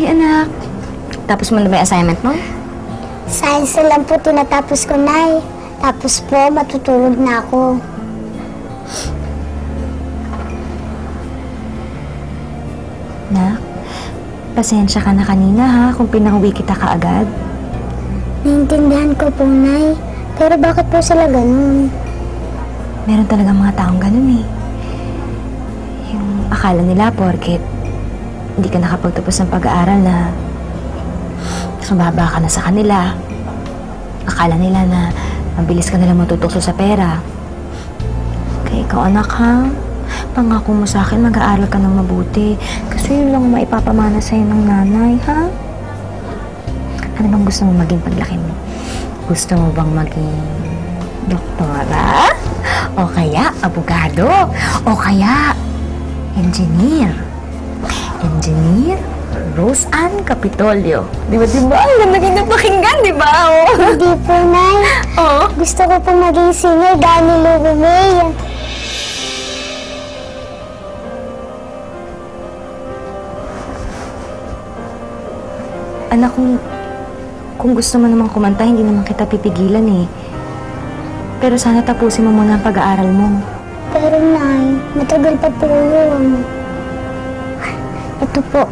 Ay, anak. Tapos mo na ba yung assignment mo? Science na lang po tinatapos ko, Nay. Tapos po, matutulog na ako. Nak, pasensya ka na kanina ha kung pinanguwi kita kaagad. Naiintindihan ko po, Nay. Pero bakit po sila ganun? Meron talaga mga taong ganun eh. Yung akala nila porket hindi ka nakapagtapos ng pag-aaral na sumaba ka na sa kanila. Akala nila na mabilis ka nila matutukso sa pera. Kaya ikaw anak ha, pangako mo sa akin mag-aaral ka ng mabuti. Kasi yun lang ang maipapamana sa'yo ng nanay, ha? Ano bang gusto mo maging paglaki mo? Gusto mo bang maging doktora? O kaya abogado? O kaya engineer? Engineer Rose Ann Capitolio. Di ba, di ba? Ang ganda ganda pakinggan, di ba? Oh. Hindi po, Nay. Oo. Gusto ko po maging singer gaya ni Lulu May. Anak, kung, kung gusto mo naman kumanta, hindi naman kita pipigilan eh. Pero sana tapusin mo muna ang pag-aaral mo. Pero, Nay, matagal pa po yun. Ito po.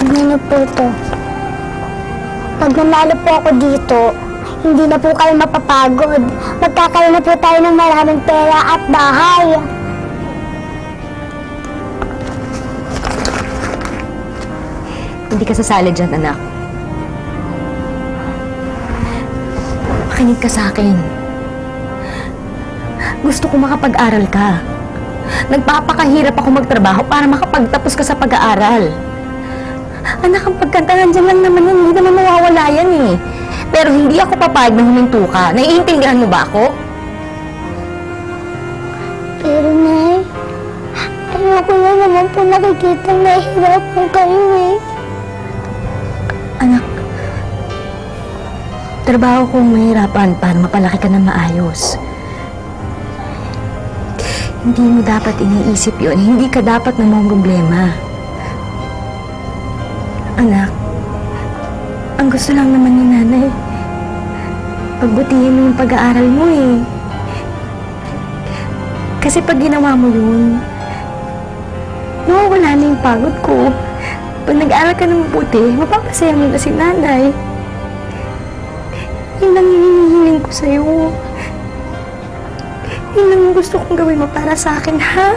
Tignan niyo po ito. Pag nanalo po ako dito, hindi na po kayo mapapagod. Magkakaroon na po tayo ng maraming pera at bahay. Hindi ka sasali dyan, anak. Makinig ka sa akin. Gusto ko makapag-aral ka. Nagpapakahirap ako magtrabaho para makapagtapos ka sa pag-aaral. Anak, ang pagkanta nandyan lang naman yun. Hindi naman mawawala yan eh. Pero hindi ako papayag na huminto ka. Naiintindihan mo ba ako? Pero, Nay, ayoko na naman po nakikita na hirap po kayo eh. Anak, trabaho kong mahirapan para mapalaki ka ng maayos. Hindi mo dapat iniisip yon. Hindi ka dapat na mga problema. Anak, ang gusto lang naman ni nanay, pagbutihin mo yung pag-aaral mo eh. Kasi pag ginawa mo yun, mawawala na yung pagod ko. Pag nag-aaral ka ng mabuti, mapapasaya mo na si nanay. Yun yung hinihiling ko sa'yo. Yun lang ang gusto kong gawin mo para sa akin, ha?